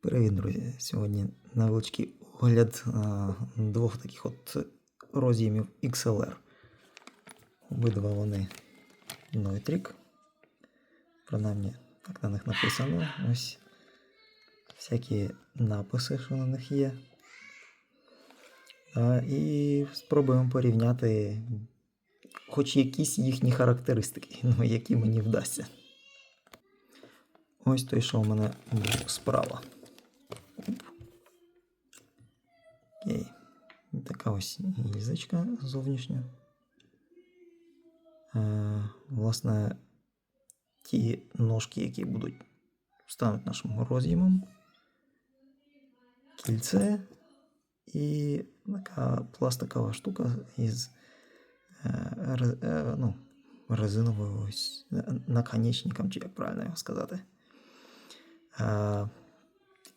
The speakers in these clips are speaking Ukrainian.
Привіт, друзі! Сьогодні невеличкий огляд а, двох таких от роз'ємів XLR. Обидва вони Noitrix. Принаймні, так на них написано. Ось всякі написи, що на них є. А, і спробуємо порівняти хоч якісь їхні характеристики, ну, які мені вдасться. Ось той, що у мене справа. Така ось гільзочка зовнішня. Е, власне, ті ножки, які будуть стануть нашим роз'ємом. Кільце і така пластикова штука із е, е, ну, резиновою ось наконечником, чи як правильно його сказати.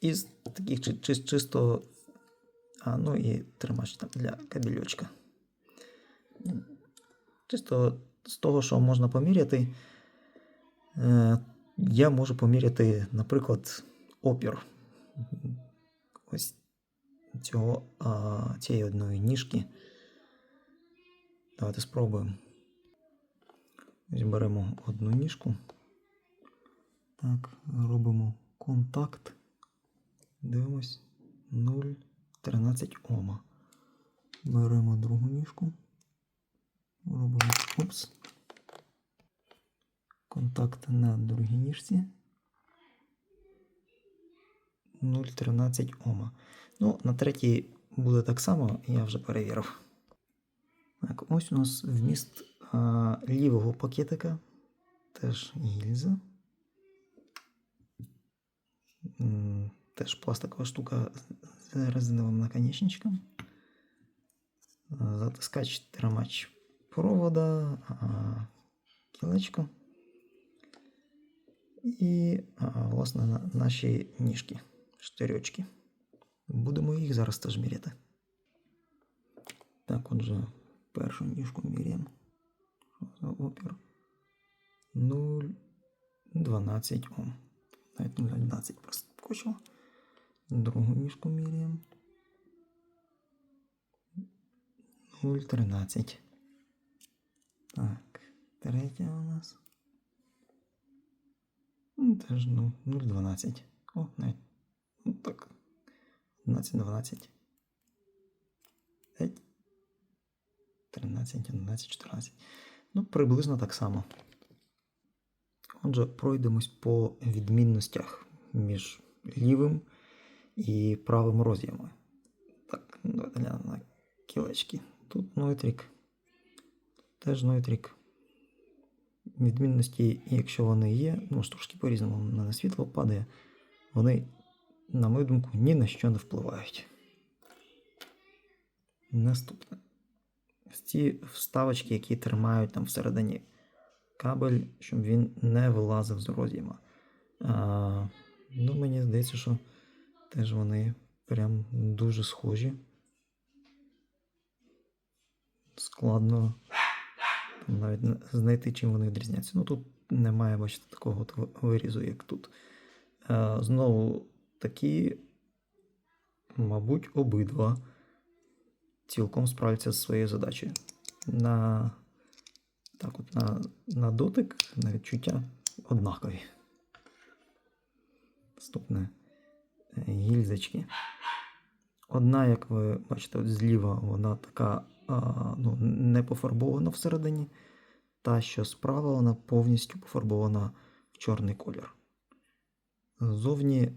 Із таких чи, чи, чисто. А, ну і тримач там для кабельочка. Чисто з того, що можна поміряти, е, я можу поміряти, наприклад, опір ось цього, цієї одної ніжки. Давайте спробуємо. Ось беремо одну ніжку. Так, робимо контакт. Дивимось 0,13 Ома. Беремо другу ніжку. Робимо упс. Контакт на другій ніжці. 0,13 Ома. Ну, на третій буде так само, я вже перевірив. Так, ось у нас вміст а, лівого пакетика. Теж гільза. Теж пластикова штука резиновим наконечничком. А, Затискач тримач провода, а, кілечко. І, а, власне, на- наші ніжки, штирьочки. Будемо їх зараз теж міряти. Так, отже, першу ніжку міряємо. Що за опір? 0,12 Ом. Навіть 0,11 просто скочило. Другу ніжку міряємо. 0,13. Так, третя у нас. Ну, Теж ну, 0,12. О, навіть. Ну, так. 11, 12. 5. 13, 11, 14. Ну, приблизно так само. Отже, пройдемось по відмінностях між лівим і правим роз'ємами. Так, давайте глянемо на кілечки. Тут нойтрік, теж нойтрік. Відмінності, якщо вони є, ну трошки по-різному на світло падає, вони, на мою думку, ні на що не впливають. Наступне. Ці вставочки, які тримають там всередині кабель, щоб він не вилазив з роз'єма. Ну, мені здається, що теж вони прям дуже схожі. Складно навіть знайти, чим вони відрізняються. Ну тут немає, бачите, такого вирізу, як тут. А, знову такі, мабуть, обидва цілком справляться з своєю задачею. На, так от, на, на дотик, на відчуття однакові. Наступне е, гільзочки. Одна, як ви бачите, зліва, вона така ну, не пофарбована всередині. Та, що справа, вона повністю пофарбована в чорний колір. Ззовні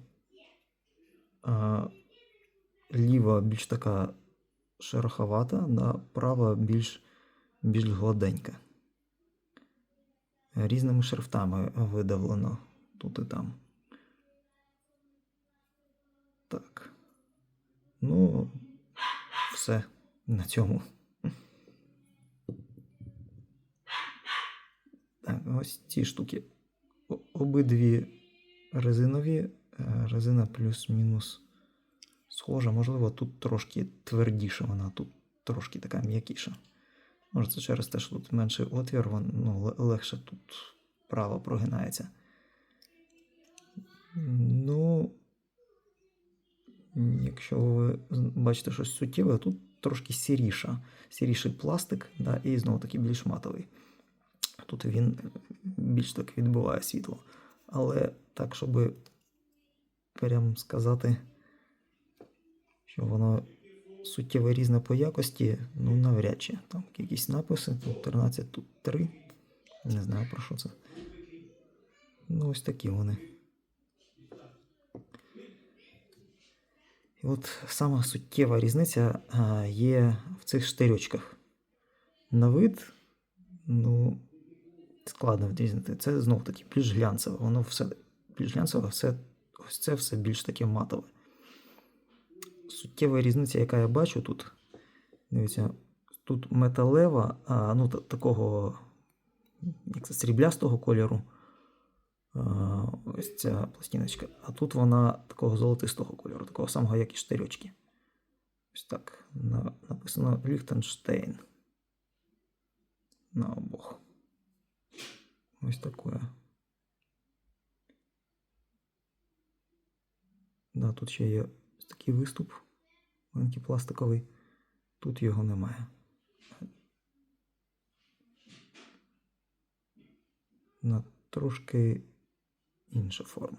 а, ліва більш така шероховата, а права більш, більш гладенька. Різними шрифтами видавлено тут і там. Так. Ну, все на цьому. Так, ось ці штуки. Обидві резинові. е, Резина плюс-мінус схожа. Можливо, тут трошки твердіша вона, тут трошки така м'якіша. Може, це через те, що тут менший отвір, вон, ну, легше тут право прогинається. Ну, якщо ви бачите щось суттєве, тут трошки сіріша. Сіріший пластик, да, і знову таки більш матовий. Тут він більш так відбиває світло. Але так, щоб прям сказати, що воно суттєво різне по якості, ну навряд чи. Там якісь написи, тут 13, тут 3. Не знаю про що це. Ну, ось такі вони. І от сама суттєва різниця є в цих штирьочках. На вид, ну, складно відрізнити. Це знов таки більш глянцеве. Воно все більш глянцеве, все, ось це все більш таке матове. Суттєва різниця, яка я бачу тут. Дивіться, тут металева, а, ну, такого як це, сріблястого кольору. Ось ця пластиночка. А тут вона такого золотистого кольору, такого самого, як і штирьочки. Ось так. Написано Ліхтенштейн. На обох. Ось таке. Да, тут ще є ось такий виступ, маленький пластиковий. Тут його немає. На трошки інша форма.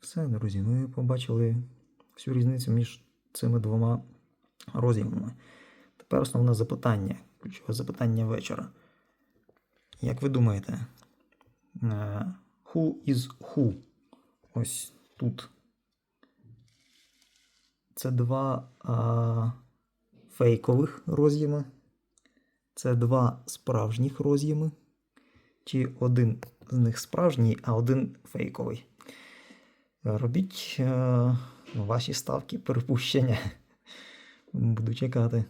Все, друзі, ми побачили всю різницю між цими двома роз'ємами. Тепер основне запитання, ключове запитання вечора. Як ви думаєте, е, who is who? Ось тут. Це два а, фейкових роз'єми. Це два справжніх роз'єми. Чи один з них справжній, а один фейковий. Робіть е, ваші ставки, припущення. Буду чекати.